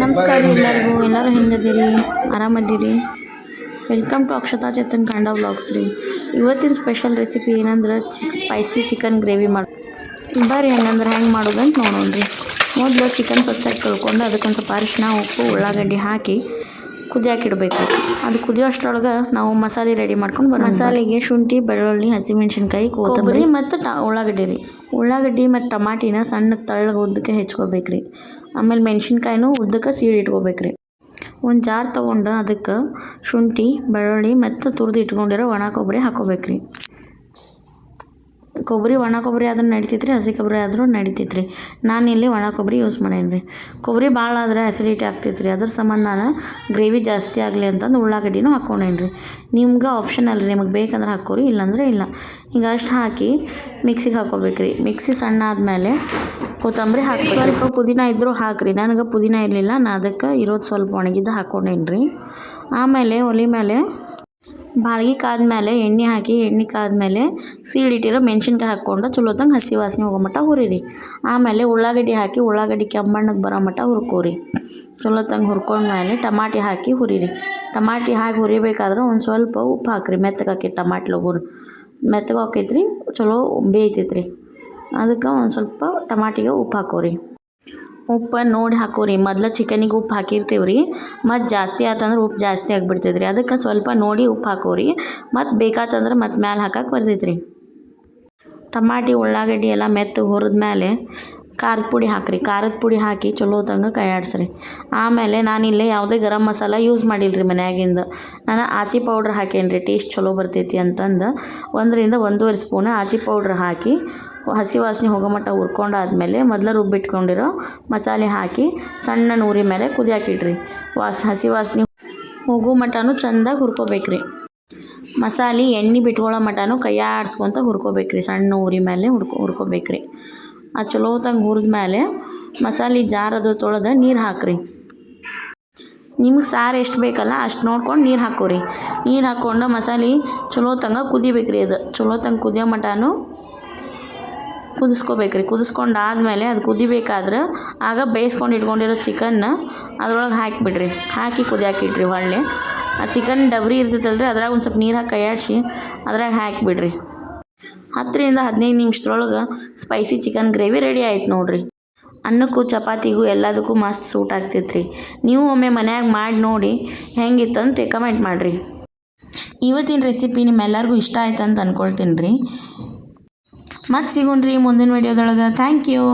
ನಮಸ್ಕಾರ ಎಲ್ಲರಿಗೂ, ಎಲ್ಲರೂ ಹೆಂಗದಿರಿ ಆರಾಮದಿರಿ ವೆಲ್ಕಮ್ ಟು ಅಕ್ಷತಾ ಚೇತನ್ ಕಂಡ ವ್ಲಾಗ್ಸ್ ರೀ. ಇವತ್ತಿನ ಸ್ಪೆಷಲ್ ರೆಸಿಪಿ ಏನಂದ್ರೆ ಚಿಕ್ ಸ್ಪೈಸಿ ಚಿಕನ್ ಗ್ರೇವಿ ಮಾಡಿ ಬರ್ರಿ ಹೆಂಗಂದ್ರೆ ಹೆಂಗೆ ಮಾಡೋದು ಅಂತ ನೋಡೋಣ ರೀ ಮೊದಲು ಚಿಕನ್ ಸ್ವಚ್ಛಾಗಿ ಕಳ್ಕೊಂಡು ಅದಕ್ಕೊಂದು ಸ್ವಲ್ಪ ಅರಿಶಿನ ಉಪ್ಪು, ಉಳ್ಳಾಗಡ್ಡಿ ಹಾಕಿ ಕುದಿಯಾಕಿಡ್ಬೇಕು. ಅದು ಕುದಿಯೋಷ್ಟ್ರೊಳಗೆ ನಾವು ಮಸಾಲೆ ರೆಡಿ ಮಾಡ್ಕೊಂಡು ಬರೋ ಮಸಾಲೆಗೆ ಶುಂಠಿ ಬೆಳ್ಳುಳ್ಳಿ ಹಸಿಮೆಣ್ಸಿನ್ಕಾಯಿ ಕೊತ್ತಂಬರಿ. ಮತ್ತು ಟ ಉಳ್ಳಾಗಡ್ಡಿ ರೀ. ಉಳ್ಳಾಗಡ್ಡಿ ಮತ್ತು ಟಮಾಟಿನ ಸಣ್ಣ ತಳ್ಳಗೆ ಉದ್ದಕ್ಕೆ ಹೆಚ್ಕೋಬೇಕು ರೀ ಆಮೇಲೆ ಮೆಣ್ಸಿನ್ಕಾಯಿನೂ ಉದ್ದಕ್ಕೆ ಸೀಡ್ ಇಟ್ಕೋಬೇಕು ರೀ ಒಂದು ಜಾರ್ ತೊಗೊಂಡು ಅದಕ್ಕೆ ಶುಂಠಿ ಬೆಳ್ಳುಳ್ಳಿ ಮತ್ತು ತುರಿದು ಇಟ್ಕೊಂಡಿರೋ ಒಣ ಕೊಬ್ಬರಿ ಹಾಕೋಬೇಕು ರೀ ಕೊಬ್ಬರಿ, ಒಣ ಕೊಬ್ಬರಿ ಆದರೂ ನಡಿತೈತೆ ರೀ ಹಸಿ ಕೊಬ್ಬರಿ ಆದರೂ ನಡಿತೈತೆ ರೀ ನಾನಿಲ್ಲಿ ಒಣ ಕೊಬ್ಬರಿ ಯೂಸ್ ಮಾಡೇನಿ ರೀ ಕೊಬ್ಬರಿ ಭಾಳ ಆದ್ರೆ ಆ್ಯಸಿಡಿಟಿ ಆಗ್ತೈತೆ ರೀ ಅದ್ರ ಸಂಬಂಧ ನಾನು ಗ್ರೇವಿ ಜಾಸ್ತಿ ಆಗಲಿ ಅಂತಂದು ಉಳ್ಳಾಗಡ್ಡಿನೂ ಹಾಕ್ಕೊಂಡೇನಿ ರೀ ನಿಮ್ಗೆ ಆಪ್ಷನಲ್ ರೀ ನಿಮಗೆ ಬೇಕಂದ್ರೆ ಹಾಕೋರಿ, ಇಲ್ಲಾಂದ್ರೆ ಇಲ್ಲ. ಹಿಂಗೆ ಅಷ್ಟು ಹಾಕಿ ಮಿಕ್ಸಿಗೆ ಹಾಕ್ಕೋಬೇಕು ರೀ ಮಿಕ್ಸಿ ಸಣ್ಣ ಆದಮೇಲೆ ಕೊತ್ತಂಬರಿ ಹಾಕಿ ಸ್ವಲ್ಪ ಪುದೀನ ಇದ್ದರೂ ಹಾಕ್ರಿ. ನನಗೆ ಪುದೀನ ಇರಲಿಲ್ಲ ನಾ ಅದಕ್ಕೆ ಇರೋದು ಸ್ವಲ್ಪ ಒಣಗಿದ್ದು ಹಾಕ್ಕೊಂಡೇನಿ ರೀ ಆಮೇಲೆ ಒಲೆ ಮೇಲೆ ಬಾಳ್ಗಿ ಕಾದ್ಮೇಲೆ, ಎಣ್ಣೆ ಹಾಕಿ, ಎಣ್ಣೆ ಕಾದ್ಮೇಲೆ ಸೀಳಿಟ್ಟಿರೋ ಮೆಣ್ಸಿನ್ಕಾಯಿ ಹಾಕ್ಕೊಂಡು ಚಲೋ ತಂಗ ಹಸಿ ವಾಸನೆ ಹೋಗೋ ಮಟ್ಟ ಹುರಿರಿ. ಆಮೇಲೆ ಉಳ್ಳಾಗಡ್ಡಿ ಹಾಕಿ, ಉಳ್ಳಾಗಡ್ಡಿ ಕೆಂಬಣ್ಣಗೆ ಬರೋ ಮಟ್ಟ ಹುರ್ಕೋರಿ. ಚಲೋ ತಂಗ ಹುರ್ಕೊಂಡ್ಮೇಲೆ ಟಮಾಟಿ ಹಾಕಿ ಹುರಿರಿ. ಟಮಾಟಿ ಹಾಕಿ ಹುರಿಬೇಕಾದ್ರೆ ಒಂದು ಸ್ವಲ್ಪ ಉಪ್ಪು ಹಾಕ್ರಿ ಮೆತ್ತಗಾಕಿ ಟಮಾಟಿ ಲಗೂರು. ಮೆತ್ತಗೆ ಹಾಕೈತ್ರಿ, ಚಲೋ ಬೇಯ್ತೈತ್ರಿ. ಅದಕ್ಕೆ ಒಂದು ಸ್ವಲ್ಪ ಟಮಾಟಿಗೆ ಉಪ್ಪು ಹಾಕೋರಿ. ಉಪ್ಪು ನೋಡಿ ಹಾಕೋರಿ. ಮೊದ್ಲು ಚಿಕನಿಗೆ ಉಪ್ಪು ಹಾಕಿರ್ತೀವಿ ರೀ ಮತ್ತು ಜಾಸ್ತಿ ಆತಂದ್ರೆ ಉಪ್ಪು ಜಾಸ್ತಿ ಆಗಿಬಿಡ್ತೈತೆ ರೀ ಅದಕ್ಕೆ ಸ್ವಲ್ಪ ನೋಡಿ ಉಪ್ಪು ಹಾಕೋರಿ. ಮತ್ತು ಬೇಕಾತಂದ್ರೆ ಮತ್ತು ಮ್ಯಾಲೆ ಹಾಕಕ್ಕೆ ಬರ್ತೈತೆ ರೀ ಟಮಾಟಿ, ಉಳ್ಳಾಗಡ್ಡಿ ಎಲ್ಲ ಮೆತ್ತಗೆ ಹುರಿದ್ಮೇಲೆ ಖಾರದ ಪುಡಿ ಹಾಕಿರಿ. ಖಾರದ ಪುಡಿ ಹಾಕಿ ಚಲೋ ಕೈ ಆಡಿಸ್ರಿ ಆಮೇಲೆ ಇಲ್ಲೇ ಯಾವುದೇ ಗರಂ ಮಸಾಲ ಯೂಸ್ ಮಾಡಿಲ್ಲ ರೀ ಮನ್ಯಾಗಿಂದ. ನಾನು ಆಚಿ ಪೌಡ್ರ್ ಹಾಕೇನಿ ರೀ ಟೇಸ್ಟ್ ಚಲೋ ಬರ್ತೈತಿ ಅಂತಂದು ಒಂದರಿಂದ ಒಂದೂವರೆ ಸ್ಪೂನ್ ಆಚಿ ಪೌಡ್ರ್ ಹಾಕಿ ಹಸಿ ವಾಸನೆ ಹೋಗೋ ಮಟ್ಟ ಹುರ್ಕೊಂಡಾದ್ಮೇಲೆ ಮೊದಲು ರುಬ್ಬಿಟ್ಕೊಂಡಿರೋ ಮಸಾಲೆ ಹಾಕಿ ಸಣ್ಣ ನೂರಿ ಮೇಲೆ ಕುದಿಯಾಕಿಡ್ರಿ. ವಾಸ್, ಹಸಿ ವಾಸನೆ ಹೋಗೋ ಮಟನೂ ಚೆಂದಾಗಿ ಹುರ್ಕೋಬೇಕ್ರಿ. ಮಸಾಲೆ ಎಣ್ಣೆ ಬಿಟ್ಕೊಳ್ಳೋ ಮಟನೂ ಆಡಿಸ್ಕೊಂತ ಹುರ್ಕೋಬೇಕ್ರಿ. ಸಣ್ಣ ಉರಿ ಮೇಲೆ ಹುರ್ಕೊ ಹುರ್ಕೋಬೇಕ್ರಿ. ಆ ಚಲೋತಂಗೆ ಹುರಿದ್ಮೇಲೆ ಮಸಾಲೆ ಜಾರದು ತೊಳೆದು ನೀರು ಹಾಕ್ರಿ. ನಿಮ್ಗೆ ಸಾರು ಎಷ್ಟು ಬೇಕಲ್ಲ ಅಷ್ಟು ನೋಡ್ಕೊಂಡು ನೀರು ಹಾಕೋರಿ. ನೀರು ಹಾಕ್ಕೊಂಡು ಮಸಾಲೆ ಚಲೋ ತಂಗ ಕುದಿಬೇಕ್ರಿ ಅದು. ಚಲೋ ತಂಗ ಕುದಿಯೋ ಮಟನೂ ಕುದಿಸ್ಕೋಬೇಕ್ರಿ. ಕುದಿಸ್ಕೊಂಡಾದ್ಮೇಲೆ ಅದು ಕುದಿಬೇಕಾದ್ರೆ ಆಗ ಬೇಯಿಸ್ಕೊಂಡು ಇಟ್ಕೊಂಡಿರೋ ಚಿಕನ್ನ ಅದ್ರೊಳಗೆ ಹಾಕಿಬಿಡ್ರಿ. ಹಾಕಿ ಕುದಿಯಾಕಿಡ್ರಿ ಹೊಳ್ಳಿ ಆ ಚಿಕನ್ ಡಬ್ರಿ ಇರ್ತೈತಲ್ರಿ, ಅದ್ರಾಗ ಒಂದು ಸ್ವಲ್ಪ ನೀರು ಹಾಕಿ ಕೈಯಾಡಿಸಿ ಅದ್ರಾಗ ಹಾಕಿಬಿಡ್ರಿ. ಹತ್ತರಿಂದ ಹದಿನೈದು ನಿಮಿಷದೊಳಗೆ ಸ್ಪೈಸಿ ಚಿಕನ್ ಗ್ರೇವಿ ರೆಡಿ ಆಯ್ತು ನೋಡಿರಿ. ಅನ್ನಕ್ಕೂ ಚಪಾತಿಗೂ ಎಲ್ಲದಕ್ಕೂ ಮಸ್ತ್ ಸೂಟ್ ಆಗ್ತೈತೆ ರೀ ನೀವು ಒಮ್ಮೆ ಮನ್ಯಾಗ ಮಾಡಿ ನೋಡಿ ಹೆಂಗಿತ್ತಂತ ರೆಕಮೆಂಡ್ ಮಾಡಿರಿ. ಇವತ್ತಿನ ರೆಸಿಪಿ ನಿಮ್ಮೆಲ್ಲರಿಗೂ ಇಷ್ಟ ಆಯ್ತಂತ ಅಂತ ಅಂದ್ಕೊಳ್ತೀನಿ ರೀ ಮತ್ತೆ ಸಿಗೋಣ ರೀ ಮುಂದಿನ ವೀಡಿಯೋದೊಳಗೆ ಥ್ಯಾಂಕ್ ಯು